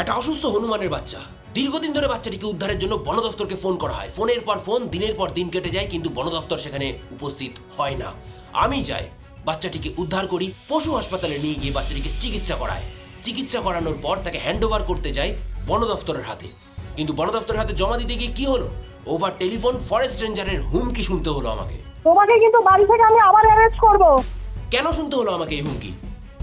একটা অসুস্থ হনুমানের বাচ্চা। দীর্ঘদিন ধরে বাচ্চাটিকে উদ্ধারের জন্য বন দফতরকে ফোন করা হয়। ফোনের পর ফোন দিনের পর দিন কেটে যায় কিন্তু বন দফতর সেখানে উপস্থিত হয় না। আমি যাই বাচ্চাটিকে উদ্ধার করি পশু হাসপাতালে নিয়ে গিয়ে বাচ্চাটিকে চিকিৎসা করায় চিকিৎসা করানোর পর তাকে হ্যান্ড ওভার করতে যাই বন দফতরের হাতে। কিন্তু বন দফতরের হাতে জমা দিতে গিয়ে কি হলো? ওভার টেলিফোন ফরেস্ট রেঞ্জারের হুমকি শুনতে হলো আমাকে। তোমাকে কিন্তু বাড়ি থেকে আমি আবার অ্যারেস্ট করব। কেন শুনতে হলো আমাকে এই হুমকি?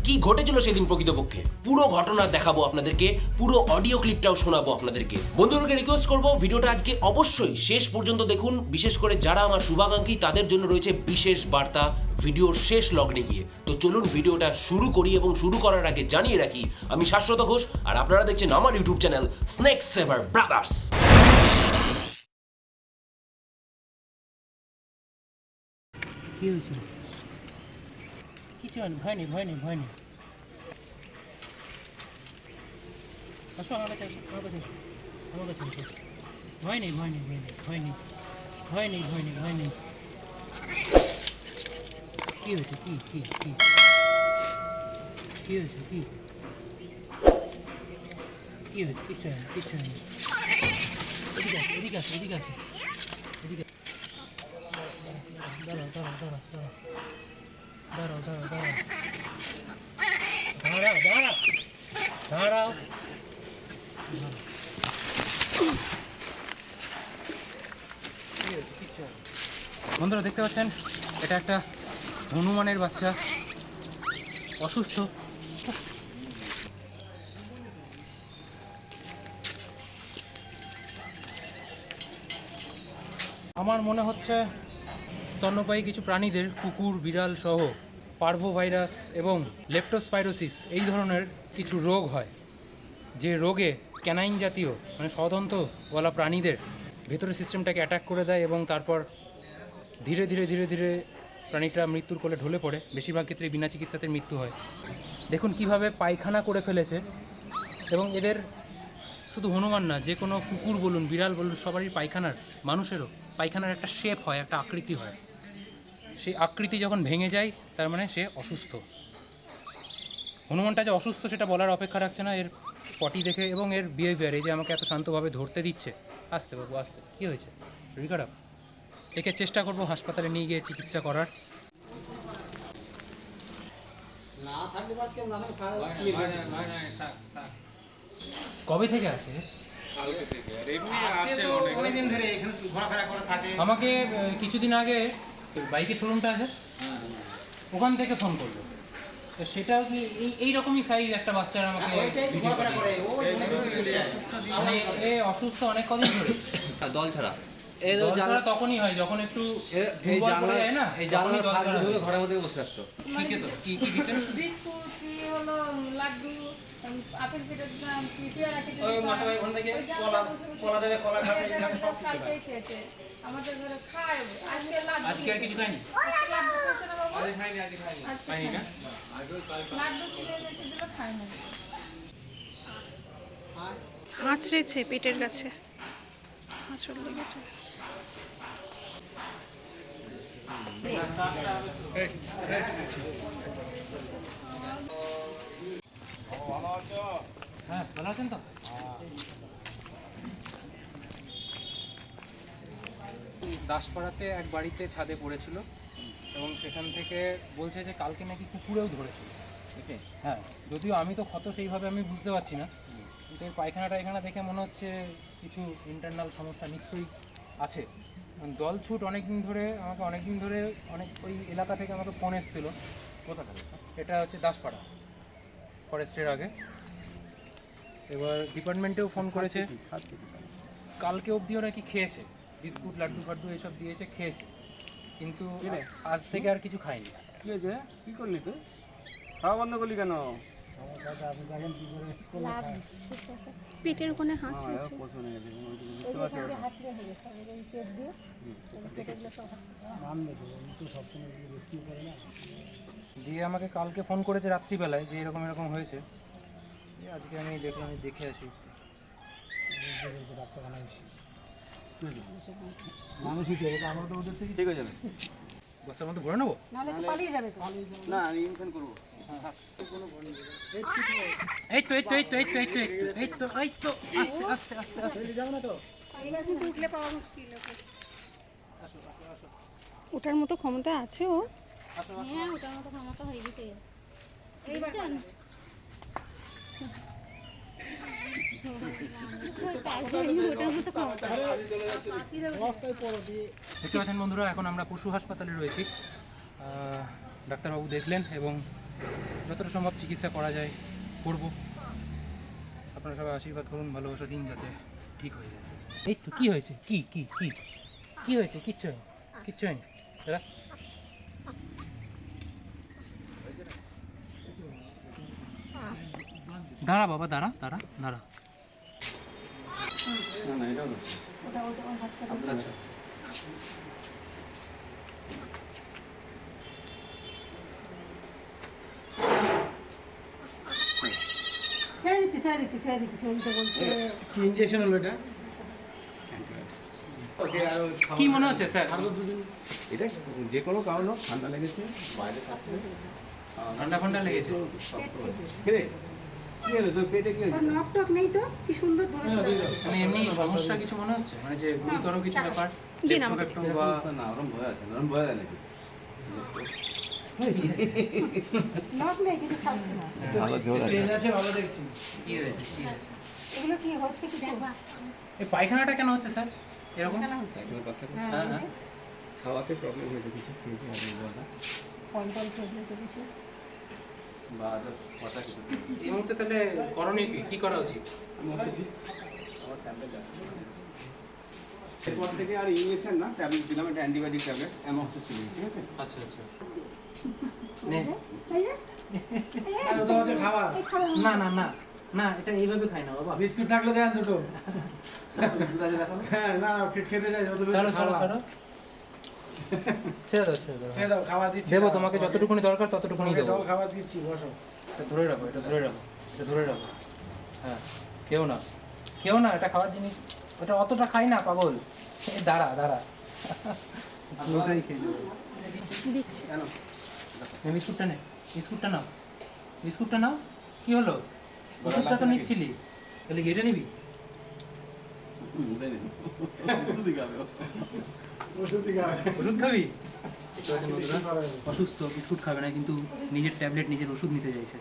কি ঘটেছিল সেদিন প্রকৃতপক্ষে? পুরো ঘটনা দেখাবো আপনাদেরকে, পুরো অডিও ক্লিপটাও শোনাবো আপনাদেরকে। বন্ধুদেরকে রিকোয়েস্ট করব, ভিডিওটা আজকে অবশ্যই শেষ পর্যন্ত দেখুন, বিশেষ করে যারা আমার শুভাকাঙ্ক্ষী, তাদের জন্য রয়েছে বিশেষ বার্তা ভিডিওর শেষ লগ্নে গিয়ে। তো চলুন ভিডিওটা শুরু করি এবং শুরু করার আগে জানিয়ে রাখি, আমি শাশ্বত ঘোষ, আর আপনারা দেখছেন আমার YouTube channel snake saver brothers কি হয়েছে? কিছু হয়নি, ভয় নেই ভয় নেই ভয় নেই। আসো আমার কাছে আসো, আমার কাছে আসো, আমার কাছে আসো। ভয় নেই ভয় নেই ভয় নেই ভয় নেই ভয় নেই ভয় নেই কি হয়েছে? কি কি কি? কি হয়েছে? কি? কি হয়েছে? কিচ্ছু হয়নি কিচ্ছু হয়নি এদিকে আসো এদিকে আসো এদিকে আসো। এদিকে দাঁড়াও দাঁড়াও দাঁড়াও। দাঁড়াও দাঁড়াও দাঁড়াও। দাঁড়াও দাঁড়াও। দাঁড়াও। বন্ধুরা, দেখতে পাচ্ছেন? এটা একটা হনুমানের বাচ্চা। অসুস্থ। আমার মনে হচ্ছে স্তন্যপায়ী কিছু প্রাণীদের কুকুর, বিড়াল সহ পার্ভো ভাইরাস এবং লেপ্টোস্পাইরোসিস এই ধরনের কিছু রোগ হয়। যে রোগে ক্যানাইন জাতীয় মানে স্বতন্ত্র বলা প্রাণীদের ভেতরের সিস্টেমটাকে অ্যাটাক করে দেয় এবং তারপর ধীরে ধীরে ধীরে ধীরে প্রাণীটা মৃত্যুর কোলে ঢলে পড়ে। বেশিরভাগ ক্ষেত্রে বিনা চিকিৎসাতে মৃত্যু হয়। দেখুন কীভাবে পায়খানা করে ফেলেছে। এবং এদের শুধু হনুমান না, যে কোনো কুকুর বলুন, বিড়াল বলুন, সবারই পায়খানার, মানুষেরও পায়খানার একটা শেপ হয়, একটা আকৃতি হয়। সেই আকৃতি যখন ভেঙে যায়, তার মানে সে অসুস্থ। হনুমানটা যে অসুস্থ, সেটা বলার অপেক্ষা রাখছে না। এর পটি দেখে এবং এর বিহেভিয়ার এই যে আমাকে এত শান্তভাবে ধরতে দিচ্ছে। আসতে বাবু, আসতে। কী হয়েছে? শরীর খারাপ? একে চেষ্টা করব হাসপাতালে নিয়ে গিয়ে চিকিৎসা করার। কবে থেকে আছে? আমাকে কিছুদিন আগে বাইকের শোরুমটা আছে। ওখান থেকে ফোন করল। তো সেটা কি এই এইরকমই সাইজ একটা বাচ্চার আমাকে মানে এ অসুস্থ অনেক কদিন ধরে। দল ছাড়া? দল ছাড়া তখনই হয় যখন একটু এই জানলা যায় না এই ফাঁক ছাড়া ঘরের মধ্যে বসে থাকতো। কি খেত? কি কি দিতেন বিস্কুট কি হলো লাড্ডু আপেল পেটের দাম কি পেয়ারা ওই দিতাম। মশাই ওখান থেকে কলা- কলা দেবে, কলা খাবে, সব কিছু খেয়েছে। আমাদের ঘরে খায় আজকে লাড্ডু আজকে আর কিছু খাইনি আজকে লাড্ডু খেয়েছে না বাবা? আজ খাইনি আজ খাইনি খাইনি না? লাড্ডু কিনে এনেছে দিল খায় আঁচড়েছে পেটের কাছে। আঁচড় লেগেছে। হ্যাঁ ভালো আছেন তো দাসপাড়াতে এক বাড়িতে ছাদে পড়েছিল এবং সেখান থেকে বলছে যে কালকে নাকি কুকুরেও ধরেছিল। হ্যাঁ যদিও আমি তো ক্ষত সেইভাবে আমি বুঝতে পারছি না কিন্তু পায়খানা টায়খানা দেখে মনে হচ্ছে কিছু ইন্টারনাল সমস্যা নিশ্চয়ই আছে। দল ছুট অনেক দিন ধরে আমাকে অনেক দিন ধরে অনেক ওই এলাকা থেকে আমাকে ফোন এসেছিল। কোথাকার? এটা হচ্ছে দাসপাড়া। ফরেস্টের আগে। এবার ডিপার্টমেন্টেও ফোন করেছে। কালকে অবধিও নাকি খেয়েছে। বিস্কুট লাড্ডু ফাড্ডু এসব দিয়েছে খেয়েছে। কিন্তু আজ থেকে আর কিছু খায়নি। কি হয়েছে? কি করলি তুই? খাওয়া বন্ধ করলি কেন? পেটের ওখানে হাঁস দিয়ে আমাকে কালকে ফোন করেছে রাত্রিবেলায় যে এরকম এরকম হয়েছে। আজকে আমি দেখে আমি দেখে আসি। মানুষই আমরা তো ওদের থেকে ঠিক হয়ে যাবে বস্তার মধ্যে ঘুরে নেব? না আমি ইনসান করব। এই আস্তে আস্তে আস্তে আস্তে। না তো ওটার মতো ক্ষমতা আছে ও? হ্যাঁ, ওটার ক্ষমতা দেখতে পাচ্ছেন বন্ধুরা এখন আমরা পশু হাসপাতালে রয়েছি। ডাক্তারবাবু দেখলেন এবং যতটা সম্ভব চিকিৎসা করা যায় করব। আপনারা সবাই আশীর্বাদ করুন ভালোবাসা দিন যাতে ঠিক হয়ে যায়। এই তো কী হয়েছে? কি কি কি? কি হয়েছে? কিচ্ছু হয়নি। কিচ্ছু হয়নি। দাদা? দাঁড়া বাবা দাঁড়া দাঁড়া দাঁড়া। না না এটাও না আচ্ছা ছেড়ে দিচ্ছি ছেড়ে দিচ্ছি ছেড়ে দিতে বলছে কি ইনজেকশন হলো এটা কি মনে হচ্ছে স্যার এটা যে কোনো কারণ হোক ঠান্ডা লেগেছে বাইরে থাকতে ঠান্ডা ফান্ডা লেগেছে কি হলো তোর পেটে কি হয়েছে নক টক নেই তো? কি সুন্দর মানে এমনি সমস্যা কিছু মনে হচ্ছে মানে যে গুরুতর কিছু ব্যাপার জি না, একটু একটু না ওরম ভয় আছে ওরম ভয় নাকি নক নেই কিন্তু ছাড়ছে না ভালো জোর আছে। কি হয়েছে কি হয়েছে? এগুলো কি হচ্ছে কি দেখবা এই পায়খানাটা কেন হচ্ছে স্যার? এরকম? কোনো কথা হ্যাঁ, হ্যাঁ। খাওয়াতে প্রবলেম হয়েছে কিছু? খেয়েছি আমি বললাম কল টল চলছে বা আরও কথা কিছু এই মুহূর্তে তাহলে করণীয় কি? কি করা উচিত? এরপর থেকে আর ইঞ্জেকশন না ট্যাবলেট দিলাম একটা অ্যান্টিবায়োটিক ট্যাবলেট অ্যামোক্সিসিলিন ঠিক আছে? আচ্ছা আচ্ছা। নে। না না না না এটা এইভাবে খাই না বাবা। বিস্কুট থাকলে দেন দুটো। হ্যাঁ না না খেতে যত ছাড়ো ছাড়ো দাও ছেড়ে দাও। দিচ্ছি দেবো তোমাকে যতটুকুনি দরকার ততটুকুনি দেবো। জল দিচ্ছি বসো। এটা ধরে রাখো এটা ধরে রাখো এটা ধরে রাখো। হ্যাঁ কেউ না কেউ না এটা খাওয়ার জিনিস ওটা অতটা খাই না পাগল। দাঁড়া দাঁড়া। দিচ্ছি। কেন? এই বিস্কুটটা নে বিস্কুটটা নাও বিস্কুটটা নাও কি হলো? ওষুধটা তো নিচ্ছিলি তাহলে গেটে নিবি? ওষুধ খাবি? অসুস্থ? বিস্কুট খাবে না কিন্তু নিজের ট্যাবলেট নিজের ওষুধ নিতে চাইছে।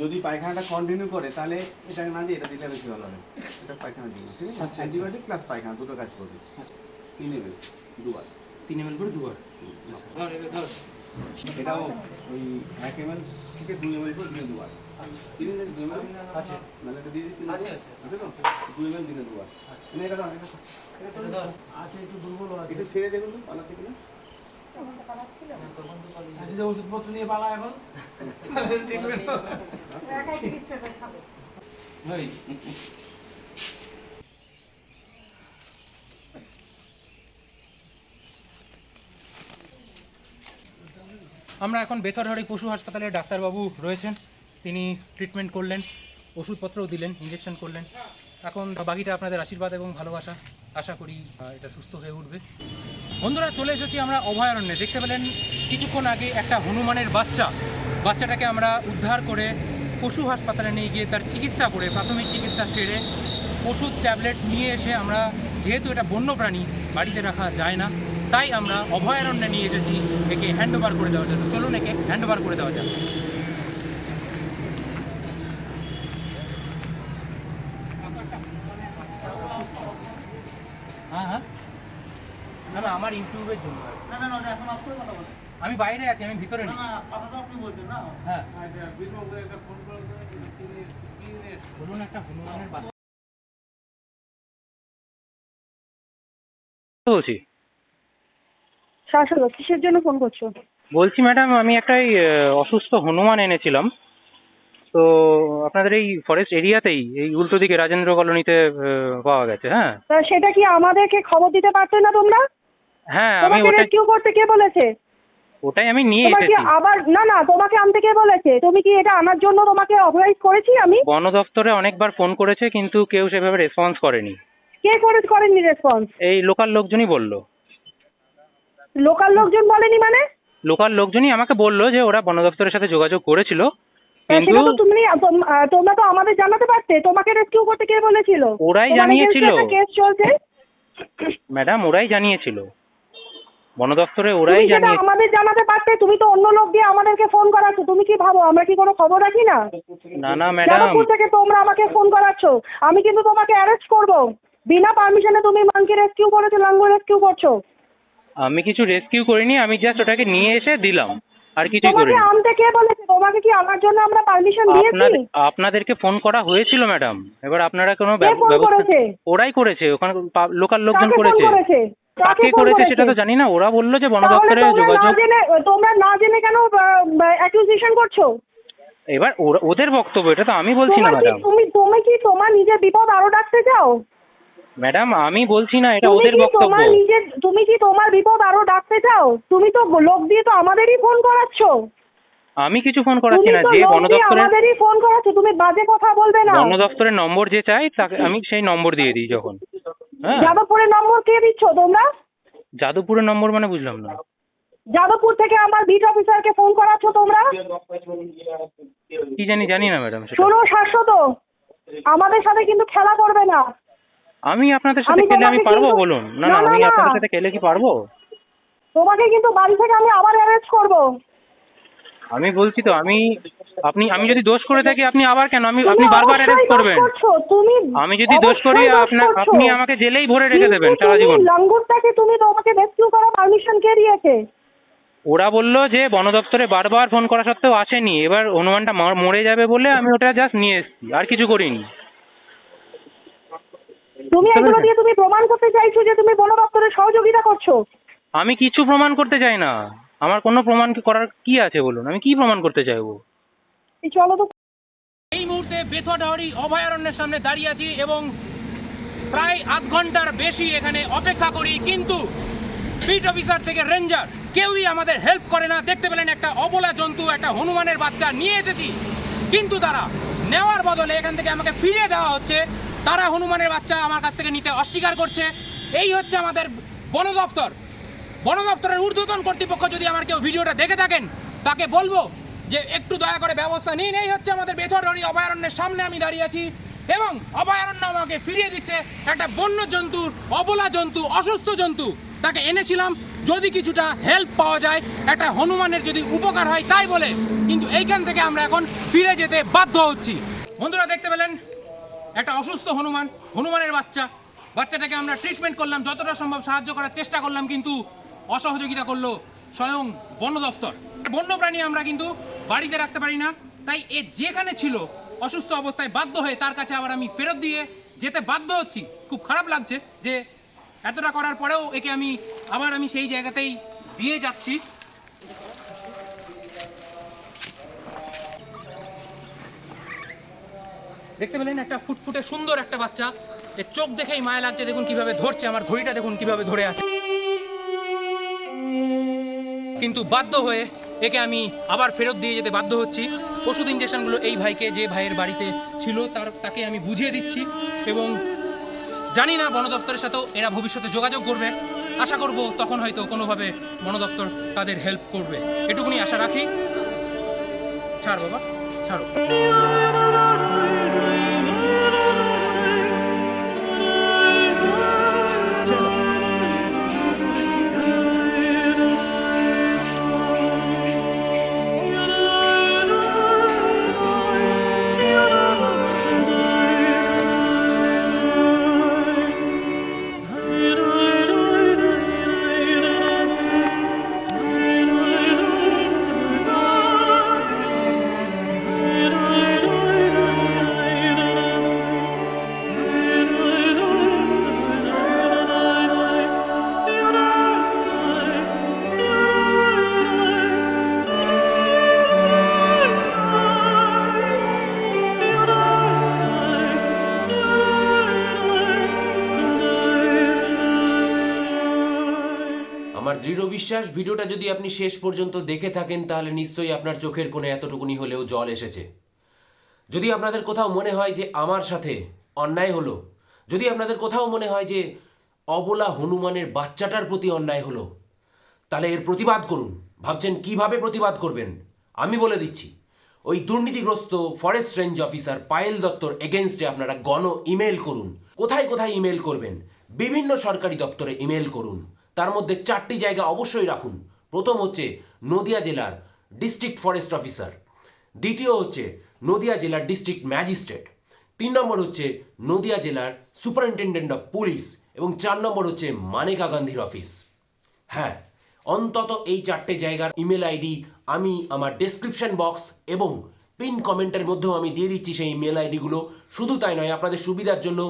যদি পায়খানাটা কন্টিনিউ করে তাহলে এটা না দিয়ে এটা দিলে বেশি ভালো হবে। এটা পায়খানা দিন ঠিক আছে? আচ্ছা। অ্যান্টিবায়োটিক প্লাস পায়খানা দুটো কাজ করবে। কি নেবে দুবার। তিন এম করে দুবার? ধর এবার ধর। এটাও ওই এক এম থেকে দুই এম করে দিনে দুবার। তিন এম দুই এম আছে নাহলে এটা দিয়ে দিচ্ছি আছে, আছে। আছে তো? দুই এম দিনে দুবার। না এটা দাও এটা দাও। এটা ধর আছে একটু দুর্বল আছে। একটু ছেড়ে দেখুন তো পালাচ্ছে কিনা? ওষুধপত্র নিয়ে পালা এখন। একাই চিকিৎসা করে খাবে ওই আমরা এখন বেথরহারি পশু হাসপাতালে ডাক্তারবাবু রয়েছেন। তিনি ট্রিটমেন্ট করলেন, ওষুধপত্রও দিলেন ইঞ্জেকশন করলেন। এখন বাকিটা আপনাদের আশীর্বাদ এবং ভালোবাসা। আশা করি এটা সুস্থ হয়ে উঠবে। বন্ধুরা, চলে এসেছি আমরা অভয়ারণ্যে। দেখতে পেলেন, কিছুক্ষণ আগে একটা হনুমানের বাচ্চা। বাচ্চাটাকে আমরা উদ্ধার করে পশু হাসপাতালে নিয়ে গিয়ে তার চিকিৎসা করে, প্রাথমিক চিকিৎসা সেরে ওষুধ ট্যাবলেট নিয়ে এসে আমরা, যেহেতু এটা বন্যপ্রাণী, বাড়িতে রাখা যায় না। তাই আমরা অভয়ারণ্যে নিয়ে এসেছি একে হ্যান্ড ওভার করে দেওয়ার জন্য। চলুন একে হ্যান্ড ওভার করে দেওয়া যাক। হ্যাঁ হ্যাঁ। না না আমার ইউটিউবের জন্য। না না না এখন আপনি কথা বলেন আমি বাইরে আছি আমি ভিতরে নেই। কথা তো আপনি বলছেন না। হ্যাঁ। আচ্ছা বীরবাবুকে একটা ফোন করে দেন, কি নিয়ে- কি নিয়ে এসেছে? বলুন একটা হনুমানের বাচ্চা। বলছি। শাশুড়ো কিসের জন্য ফোন করছ? বলছি ম্যাডাম আমি একটা এই, আহ, অসুস্থ হনুমান এনেছিলাম। তো আপনাদের এই ফরেস্ট এরিয়াতেই এই উল্টো দিকে রাজেন্দ্র কলোনিতে আহ, পাওয়া গেছে হ্যাঁ? তা সেটা কি আমাদেরকে খবর দিতে পারতে না তোমরা? হ্যাঁ আমি তোমাকে ওটাই রেস্কিউ করতে কে বলেছে? ওটাই আমি নিয়ে তোমার কি এসেছি। আবার না না তোমাকে আনতে কে বলেছে? তুমি কি এটা আনার জন্য তোমাকে অথরাইজ করেছি আমি? বন দপ্তরে অনেকবার ফোন করেছে কিন্তু কেউ সেভাবে রেসপন্স করেনি। কে করে করেননি রেসপন্স এই লোকাল লোকজনই বলল। লোকাল লোকজন বলেনি মানে? লোকাল লোকজনই আমাকে বলল যে ওরা বন দপ্তরের সাথে যোগাযোগ করেছিল। কিন্তু সেটা তো তুমি তোমরা তো আমাদের জানাতে পারতে। তোমাকে রেস্কিউ করতে কে বলেছিল? ওরাই জানিয়েছিল। কেস চলছে। ম্যাডাম ওরাই জানিয়েছিল। বন দপ্তরে ওরাই জানিয়ে আমাদের জানাতে পারতে। তুমি তো অন্য লোক দিয়ে আমাদেরকে ফোন করাচ্ছ। তুমি কি ভাবো? আমরা কি কোনো খবর রাখি না? না না ম্যাডাম। থেকে তোমরা আমাকে ফোন করাচ্ছ? আমি কিন্তু তোমাকে অ্যারেস্ট করব। বিনা পারমিশনে তুমি মাংকি রেস্কিউ করেছ লাঙ্গুর রেস্কিউ করছ। আমি কিছু রেস্কিউ করিনি আমি জাস্ট ওটাকে নিয়ে এসে দিলাম আর কিছুই তোমাকে করিনি। আনতে কে বলেছে? তোমাকে কি আনার জন্য আমরা পারমিশন দিয়েছি? আপনাদের আপনাদেরকে ফোন করা হয়েছিল ম্যাডাম এবার আপনারা কোনো ব্যবস্থা করেছে? ওরাই করেছে ওখানে লোকাল লোকজন করেছে। করেছে? কাকে করেছে সেটা তো জানি না ওরা বলল যে বন দপ্তরে তোমরা না যোগাযোগ জেনে তোমরা না জেনে কেন অ্যাকিউজিশন করছ? এবার ওদের বক্তব্য এটা তো আমি বলছি না ম্যাডাম তুমি তুমি কি তোমার নিজের বিপদ আরও ডাকতে চাও? ম্যাডাম আমি বলছি না এটা ওদের বক্তব্য। তোমার নিজের তুমি কি তোমার বিপদ আরও ডাকতে চাও? তুমি তো লোক দিয়ে তো আমাদেরই ফোন করাচ্ছ। আমি কিছু ফোন করাচ্ছি না যে লোক বন দপ্তরের আমাদেরই ফোন করাচ্ছ তুমি বাজে কথা বলবে না। বন দপ্তরের নম্বর যে চাই তাকে আমি সেই নম্বর দিয়ে দিই যখন। হ্যাঁ। যাদবপুরের নম্বর কে দিচ্ছ তোমরা? যাদবপুরের নম্বর মানে বুঝলাম না। যাদবপুর থেকে আমার বিট অফিসারকে ফোন করাচ্ছ তোমরা? কি জানি জানি না ম্যাডাম শোনো শাশ্বত। আমাদের সাথে কিন্তু খেলা করবে না। আমি আপনাদের সাথে খেলে আমি পারব বলুন? না না, আমি আপনাদের সাথে খেলে কি পারব? তোমাকে কিন্তু বাড়ি থেকে আমি আবার অ্যারেস্ট করব। আমি বলছি তো আমি আপনি আমি যদি দোষ করে থাকি আপনি আবার কেন? আমি আপনি বারবার অ্যারেস্ট করবেন। তুমি আমি যদি দোষ করি আপনার আপনি আমাকে জেলেই ভরে রেখে দেবেন সারা জীবন। লাঙ্গুরটাকে তুমি তোমাকে রেস্কিউ করার পারমিশন কে দিয়েছে? ওরা বলল যে বন দপ্তরে বারবার ফোন করা সত্ত্বেও আসেনি। এবার হনুমানটা মরে যাবে বলে আমি ওটা জাস্ট নিয়ে এসেছি আর কিছু করিনি। তুমি এগুলো দিয়ে তুমি প্রমাণ করতে চাইছো যে তুমি বন দপ্তরের সহযোগিতা করছ। আমি কিছু প্রমাণ করতে চাই না। আমার কোনো প্রমাণ কি করার কি আছে বলুন? আমি কি প্রমাণ করতে চাইব? এই চলো তো। এই মুহূর্তে বেথডাহরি অভয়ারণ্যের সামনে দাঁড়িয়ে আছি এবং প্রায় আধ ঘণ্টার বেশি এখানে অপেক্ষা করি কিন্তু বিট অফিসার থেকে রেঞ্জার কেউই আমাদের হেল্প করে না। দেখতে পেলেন একটা অবলা জন্তু একটা হনুমানের বাচ্চা নিয়ে এসেছি। কিন্তু তারা নেওয়ার বদলে এখান থেকে আমাকে ফিরিয়ে দেওয়া হচ্ছে। তারা হনুমানের বাচ্চা আমার কাছ থেকে নিতে অস্বীকার করছে। এই হচ্ছে আমাদের বন দপ্তর। বন দপ্তরের ঊর্ধ্বতন কর্তৃপক্ষ যদি আমার কেউ ভিডিওটা দেখে থাকেন, তাকে বলব যে একটু দয়া করে ব্যবস্থা নিন। এই হচ্ছে আমাদের বেথরডি অভয়ারণ্যের সামনে আমি দাঁড়িয়ে আছি এবং অভয়ারণ্য আমাকে ফিরিয়ে দিচ্ছে একটা বন্য জন্তুর অবলা জন্তু, অসুস্থ জন্তু। তাকে এনেছিলাম, যদি কিছুটা হেল্প পাওয়া যায়, একটা হনুমানের যদি উপকার হয় তাই বলে। কিন্তু এইখান থেকে আমরা এখন ফিরে যেতে বাধ্য হচ্ছি। বন্ধুরা, দেখতে পেলেন একটা অসুস্থ হনুমান, হনুমানের বাচ্চা। বাচ্চাটাকে আমরা ট্রিটমেন্ট করলাম, যতটা সম্ভব সাহায্য করার চেষ্টা করলাম, কিন্তু অসহযোগিতা করল স্বয়ং বন দফতর। বন্যপ্রাণী আমরা কিন্তু বাড়িতে রাখতে পারি না, তাই এ যেখানে ছিল অসুস্থ অবস্থায় বাধ্য হয়ে তার কাছে আবার আমি ফেরত দিয়ে যেতে বাধ্য হচ্ছি। খুব খারাপ লাগছে যে এতটা করার পরেও একে আমি আবার আমি সেই জায়গাতেই দিয়ে যাচ্ছি। দেখতে পেলেন একটা ফুটফুটে সুন্দর একটা বাচ্চা। এর চোখ দেখেই মায়া লাগছে, দেখুন কীভাবে ধরছে, আমার ঘড়িটা দেখুন কীভাবে ধরে আছে। কিন্তু বাধ্য হয়ে একে আমি আবার ফেরত দিয়ে যেতে বাধ্য হচ্ছি। ওষুধ ইঞ্জেকশনগুলো এই ভাইকে, যে ভাইয়ের বাড়িতে ছিল, তার, তাকে আমি বুঝিয়ে দিচ্ছি এবং জানি না বন দপ্তরের সাথেও এরা ভবিষ্যতে যোগাযোগ করবে। আশা করব তখন হয়তো কোনোভাবে বন দপ্তর তাদের হেল্প করবে। এটুকুনি আশা রাখি। ছাড় বাবা, ছেড়ে। দৃঢ় বিশ্বাস, ভিডিওটা যদি আপনি শেষ পর্যন্ত দেখে থাকেন, তাহলে নিশ্চয়ই আপনার চোখের কোণে এতটুকুনি হলেও জল এসেছে। যদি আপনাদের কোথাও মনে হয় যে আমার সাথে অন্যায় হলো, যদি আপনাদের কোথাও মনে হয় যে অবলা হনুমানের বাচ্চাটার প্রতি অন্যায় হলো, তাহলে এর প্রতিবাদ করুন। ভাবছেন কীভাবে প্রতিবাদ করবেন? আমি বলে দিচ্ছি, ওই দুর্নীতিগ্রস্ত ফরেস্ট রেঞ্জ অফিসার পায়েল দত্তর এগেনস্টে আপনারা গণ ইমেল করুন। কোথায় কোথায় ইমেল করবেন? বিভিন্ন সরকারি দপ্তরে ইমেল করুন। তার মধ্যে চারটি জায়গা অবশ্যই রাখুন। প্রথম হচ্ছে নদিয়া জেলার ডিস্ট্রিক্ট ফরেস্ট অফিসার। দ্বিতীয় হচ্ছে নদিয়া জেলার ডিস্ট্রিক্ট ম্যাজিস্ট্রেট। তিন নম্বর হচ্ছে নদিয়া জেলার সুপারিনটেন্ডেন্ট অফ পুলিশ এবং চার নম্বর হচ্ছে মানেকা গান্ধীর অফিস। হ্যাঁ অন্তত এই চারটে জায়গার ইমেল আইডি আমি আমার ডেসক্রিপশন বক্স এবং পিন কমেন্টের মধ্যেও আমি দিয়ে দিচ্ছি সেই মেল আইডিগুলো শুধু তাই নয়, আপনাদের সুবিধার জন্য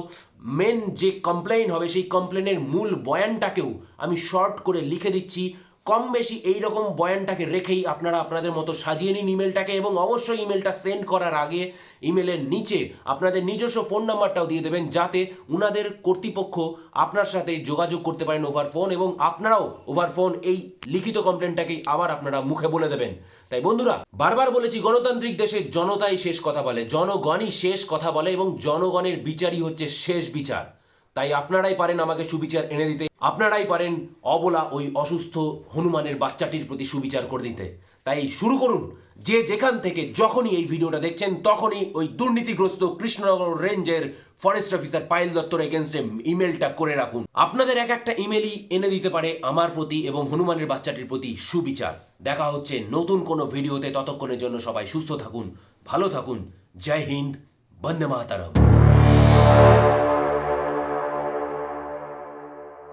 মেন যে কমপ্লেন হবে, সেই কমপ্লেনের মূল বয়ানটাকেও আমি শর্ট করে লিখে দিচ্ছি। কম বেশি এই রকম বয়ানটাকে রেখেই আপনারা আপনাদের মতো সাজিয়ে নিন ইমেলটাকে এবং অবশ্যই ইমেলটা সেন্ড করার আগে ইমেলের নিচে আপনাদের নিজস্ব ফোন নাম্বারটাও দিয়ে দেবেন যাতে উনাদের কর্তৃপক্ষ আপনার সাথে যোগাযোগ করতে পারেন ওভার ফোন এবং আপনারাও ওভার ফোন এই লিখিত কমপ্লেনটাকেই আবার আপনারা মুখে বলে দেবেন। তাই বন্ধুরা, বারবার বলেছি, গণতান্ত্রিক দেশে জনতাই শেষ কথা বলে, জনগণই শেষ কথা বলে এবং জনগণের বিচারই হচ্ছে শেষ বিচার। তাই আপনারাই পারেন আমাকে সুবিচার এনে দিতে। আপনারাই পারেন অবলা ওই অসুস্থ হনুমানের বাচ্চাটির প্রতি সুবিচার করে দিতে। তাই শুরু করুন। যে যেখান থেকে যখনই এই ভিডিওটা দেখছেন, তখনই ওই দুর্নীতিগ্রস্ত কৃষ্ণনগর রেঞ্জের ফরেস্ট অফিসার পায়েল দত্তর এগেনস্টে ইমেলটা করে রাখুন। আপনাদের এক একটা ইমেলই এনে দিতে পারে আমার প্রতি এবং হনুমানের বাচ্চাটির প্রতি সুবিচার। দেখা হচ্ছে নতুন কোনো ভিডিওতে। ততক্ষণের জন্য সবাই সুস্থ থাকুন, ভালো থাকুন। জয় হিন্দ, বন্দে মাতারম।